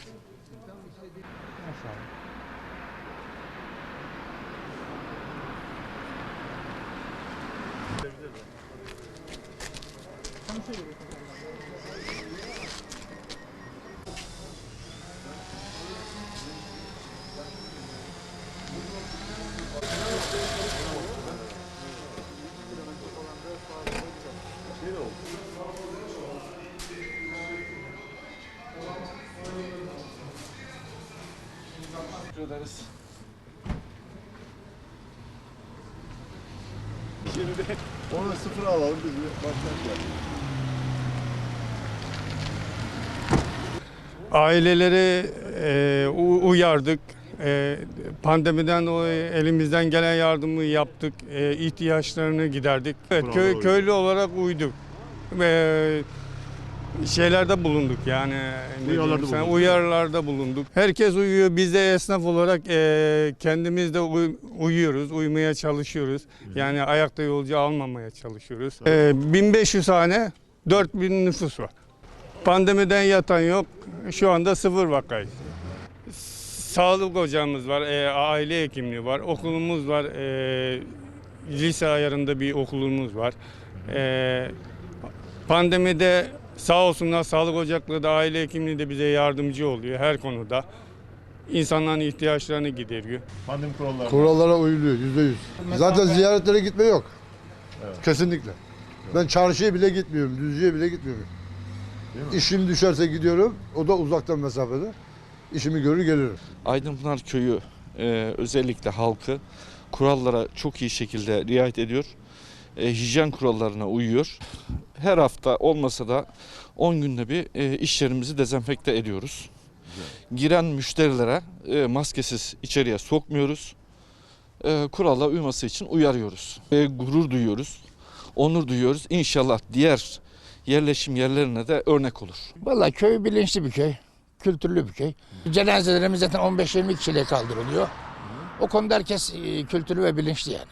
Então, isso é de... a seguir. Teşekkür ederiz. Onu sıfır alalım biz bir başlayalım. Aileleri e, uyardık. E, pandemiden o elimizden gelen yardımı yaptık. E, ihtiyaçlarını giderdik. Evet, köy, köylü olarak uyduk. E, şeylerde bulunduk yani. Uyarılarda sana, bulunduk. Uyarılarda bulunduk. Herkes uyuyor. Biz de esnaf olarak e, kendimiz de uy- uyuyoruz. Uymaya çalışıyoruz. Yani ayakta yolcu almamaya çalışıyoruz. E, 1500 hane 4000 nüfus var. Pandemiden yatan yok. Şu anda sıfır vakayız. Sağlık ocağımız var, e, aile hekimliği var, okulumuz var, e, lise ayarında bir okulumuz var. E, pandemide sağ olsunlar sağlık ocakları da aile hekimliği de bize yardımcı oluyor her konuda. İnsanların ihtiyaçlarını gideriyor. Pandemi kurallarına. Kurallara uyuluyor yüzde yüz. Zaten ziyaretlere gitme yok. Evet. Kesinlikle. Ben çarşıya bile gitmiyorum, düzcüye bile gitmiyorum. Değil mi? İşim düşerse gidiyorum, o da uzaktan mesafede. İşimi görür gelirim. Aydınpınar Köyü e, özellikle halkı kurallara çok iyi şekilde riayet ediyor. E, hijyen kurallarına uyuyor. Her hafta olmasa da 10 günde bir e, iş yerimizi dezenfekte ediyoruz. Giren müşterilere e, maskesiz içeriye sokmuyoruz. E, kurala uyması için uyarıyoruz. E, gurur duyuyoruz. Onur duyuyoruz. İnşallah diğer yerleşim yerlerine de örnek olur. Vallahi köy bilinçli bir köy. Kültürlü bir köy. Cenazelerimiz zaten 15-20 kişiyle kaldırılıyor. O konuda herkes e, kültürlü ve bilinçli yani.